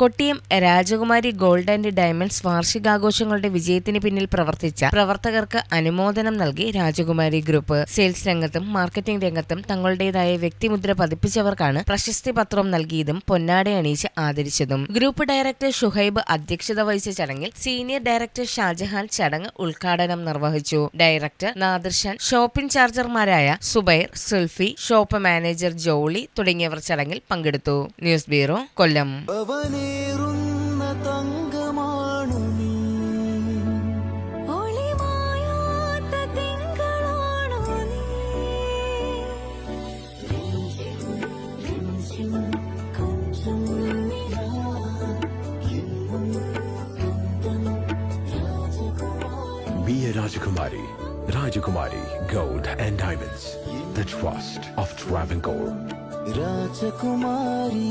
കൊട്ടിയം രാജകുമാരി gold and diamonds വാർഷികാഘോഷങ്ങളുടെ വിജയത്തിന് പിന്നിൽ പ്രവർത്തിച്ച പ്രവർത്തകർക്ക് അനുമോദനം നൽകി രാജകുമാരി ഗ്രൂപ്പ്. സെയിൽസ് രംഗത്തും മാർക്കറ്റിംഗ് രംഗത്തും തങ്ങളുടേതായ വ്യക്തിമുദ്ര പതിപ്പിച്ചവർക്കാണ് പ്രശസ്തി പത്രം നൽകിയതും പൊന്നാട അണിയിച്ച് ആദരിച്ചതും. ഗ്രൂപ്പ് ഡയറക്ടർ ഷുഹൈബ് അധ്യക്ഷത വഹിച്ച ചടങ്ങിൽ സീനിയർ ഡയറക്ടർ ഷാജഹാൻ ചടങ്ങ് ഉദ്ഘാടനം നിർവഹിച്ചു. ഡയറക്ടർ നാദിർഷാൻ ഷോപ്പിംഗ് ചാർജർമാരായ സുബൈർ സുൽഫി ഷോപ്പ് മാനേജർ ജോളി തുടങ്ങിയവർ ചടങ്ങിൽ പങ്കെടുത്തു. ന്യൂസ് ബ്യൂറോ കൊല്ലം. അവനേറുന്ന തങ്കമാണു നീ Be a Rajakumari. Rajakumari Gold and Diamonds. The trust of Travancore. രാജകുമാരി